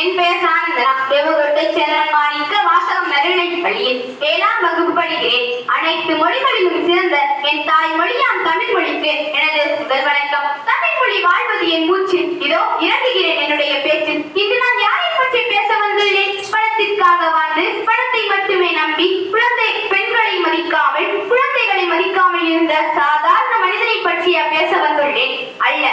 என் பெயர் சானந்தனா தேவகோட்டை சேரன் மாணிக்க வாசகம் நடுநிலை பள்ளியில் ஏழாம் வகுப்பு படிக்கிறேன். அனைத்து மொழிகளிலும் சிறந்த என் தாய் மொழியாம் தமிழ் மொழிக்கு எனது முதல் வணக்கம். தமிழ் மொழி வாழ்வது என் மூச்சு இதோ இறங்குகிறேன் என்னுடைய பேச்சில். இன்று நான் யாரை பற்றி பேச வந்துள்ளேன்? பணத்திற்காக வாழ்ந்து பணத்தை மட்டுமே நம்பி குழந்தை பெண்களை மதிக்காமல் குழந்தைகளை மதிக்காமல் இருந்த சாதாரண மனிதனை பற்றிய பேச வந்துள்ளேன்? அல்ல.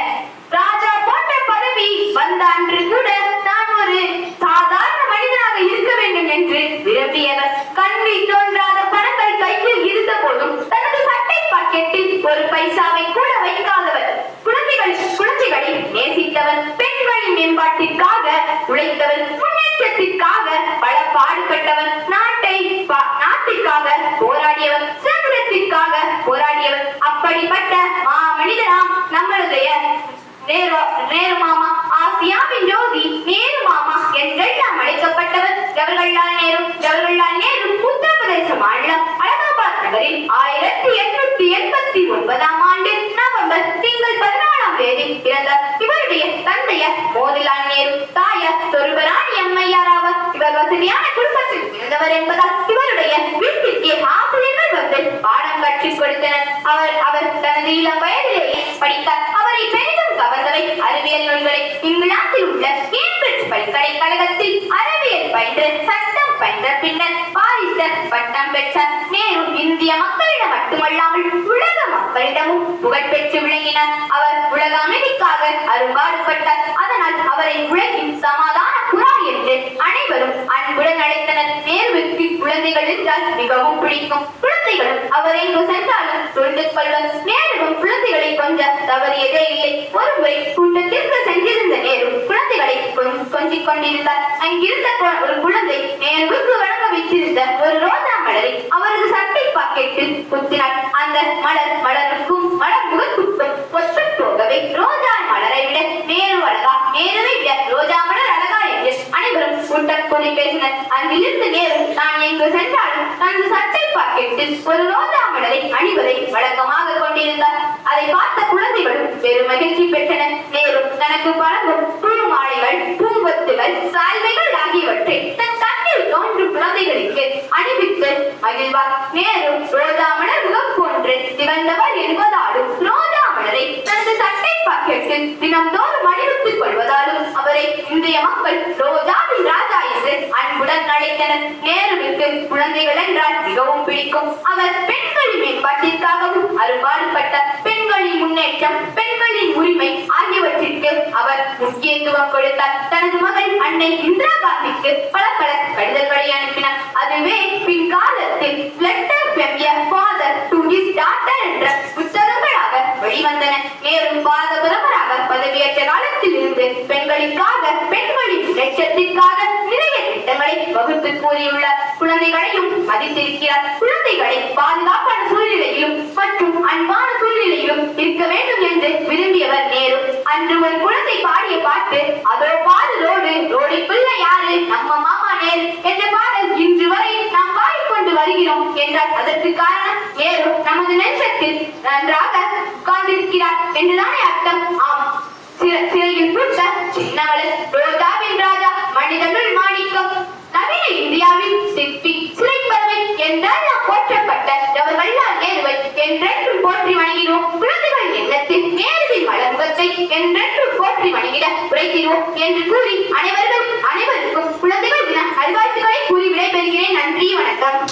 ராஜா போன்ற பதவி வந்த அன்று கூட நான் ஒரு சாதாரண மனிதனாக இருக்க வேண்டும் என்று விரும்பியவர் கண்ணில் தோன்றாத பணங்கள் கையில் இருந்த போதும் தனது சட்டை பாக்கெட்டில் ஒரு பைசாவை கூட வைக்காதவர் குழந்தைகள் குழந்தைகளை நேசித்தவன். பெண்களின் மேம்பாட்டிற்காக உழைத்தவன். முன்னேற்றத்திற்காக பல பாடுபட்டவன். நாட்டை நாட்டிற்காக போராடியவன். சுதந்திரத்திற்காக போராடியவன். அப்படிப்பட்ட மா மனிதனாம் நம்மளுடைய நேரு நேரு மாமா. ஆசியாவின் ஜோதி நேரு மாமா என்றெல்லாம் அழைக்கப்பட்டவர் ஜவஹர்லால் நேரு ஜவஹர்லால் நேரு உத்தரப்பிரதேச மாநிலம் அலகாபாத் நகரில் ஆயிரத்தி எட்நூத்தி எண்பத்தி ஒன்பதாம் ஆண்டு நவம்பர் திங்கள் பதினாலாம் தேதி பிறந்தார் இவருடைய தந்தையர் மோதிலால் நேரு தாயார் சொருபராணி அம்மையார் ஆவார். இவர் வசதியான குடும்பத்தில் பிறந்தவர் என்பதால் இவருடைய வீட்டிற்கு ஆசிரியர்கள் வந்து பாடம் கற்றுக் கொடுத்தனர். அவர் அவர் தனது இளம் வயதிலேயே படித்தார். அவரை பெரிதும் கவர்ந்தவை அறிவியல் நூல்களை. இங்கிலாந்தில் உள்ள கேம்பிரிட்ஜ் பல்கலைக்கழகத்தில் அறிவியல் பயின்று சட்டம் பயின்ற பின்னர் பட்டம் பெற்றார் நேரு இந்திய மக்களிடம் மட்டுமல்லாமல் உலக மக்களிடமும் புகழ் பெற்று விளங்கினார். அவர் உலக அமைதிக்காக அரும்பாடுபட்டார் அதனால் அவரை உலகின் சமாதான புறா என்று அனைவரும் அன்புடன் அழைத்தனர். நேருவுக்கு குழந்தைகள் என்றால் மிகவும் பிடிக்கும். குழந்தைகளும் அவர் எங்கு சென்றாலும் சொல்லிக் கொள்வர். நேருவும் குழந்தைகளை கொஞ்ச தவறியதே இல்லை. ஒருமுறை கூட்டத்திற்கு சென்றிருந்த நேரு குழந்தைகளை கொஞ்சிக் கொண்டிருந்தார். அங்கிருந்த ஒரு குழந்தை நேருவுக்கு வழங்க வைத்திருந்த ஒரு ரோஜா மலரை அவரது சட்டை பாக்கெட்டில் குத்தினார் அந்த மலர் மலருக்கும் மலர் முகத்துக்கும் ஒத்து போகவே ரோஜா மலரை விட நேரு அழகா நேருவை விட ரோஜா மலர் அழகா என்று அனைவரும் கூட்டம் கூடி பேசினர் அங்கிருந்து நேரு நான் எங்கு சென்றாலும் தனது சட்டை பாக்கெட்டில் ஒரு ரோஜா மலரை அணிவதை வழக்கமாக கொண்டிருந்தார். அதை பார்த்த குழந்தைகளும் பெரும் மகிழ்ச்சி பெற்றன. நேரு தனக்கு வழங்கும் பூமாலைகள் பூங்கொத்துகள் சால்வைகள் ஆகியவற்றை தன் கண்ணில் தோன்றும் குழந்தைகளுக்கு அணிவித்து மகிழ்வார். நேரு ரோஜா மலர் முகம் போன்று திகழ்ந்தவர் என்பதாலும் சட்டை தினந்தோறும் அணிவித்துக் கொள்வதாலும் அவரை இந்திய மக்கள் ரோஜாவின் ராஜா என்று அன்புடன் அழைத்தனர். நேருவிற்கு குழந்தைகள் என்றால் மிகவும் பிடிக்கும். அவர் பெண்களின் மேம்பாட்டிற்காகவும் அரும்பாடுபட்ட பெண்களின் முன்னேற்றம் பெண்களின் உரிமை ஆகியவற்றிற்கு அவர் முக்கியத்துவம் கொடுத்தார். தனது மகள் அன்னை இந்திரா காந்திக்கு பல பல கடிதங்களை அனுப்பினார். அதுவே பின்காலத்தில் பிரதமராக காலத்தில் இருந்து பெண்களுக்காக பெண்களின் லட்சத்திற்காக நிறைய திட்டங்களை வகுத்து கூறியுள்ளார் குழந்தைகளையும் மதித்திருக்கிறார் குழந்தைகளை பாதுகாப்பான சூழ்நிலையிலும் மற்றும் அன்பான சூழ்நிலையிலும் இருக்க வேண்டும் என்று விரும்பியவர் நேரு. அன்று ஒரு குழந்தை பாடிய பாட்டு அதோ பாடு ரோடு பிள்ளை யாரு? நம்ம மாமா நேரு என்ற பாடல் இன்று வரை நாம் பாடிக்கொண்டு வருகிறோம் என்றால் அதற்கு காரணம் நேரு நமது நெஞ்சத்தில் நன்றாக உட்கார்ந்திருக்கிறார் என்றுதானே அர்த்தம்? ஆம். சிற- சிறையில் சுட்ட சின்னவள் ராஜா மனிதனுள் மாணிக்கம். நவீன இந்தியாவின் சிற்பி சிறைப்பறவை என்றெல்லாம் போற்றப்பட்ட ஜவஹர்லால் நேருவை என்றென்றும் போற்றி வணங்கினோம். குழந்தைகள் எண்ணத்தில் நேருவின் மலர்முகத்தை என்றென்றும் போற்றி வணங்கிட உரைக்கிறோம் என்று கூறி அனைவரும் அனைவருக்கும் குழந்தைகள் தின அறிவாழ்த்துக்களை கூறி விடைபெறுகிறேன். நன்றி வணக்கம்.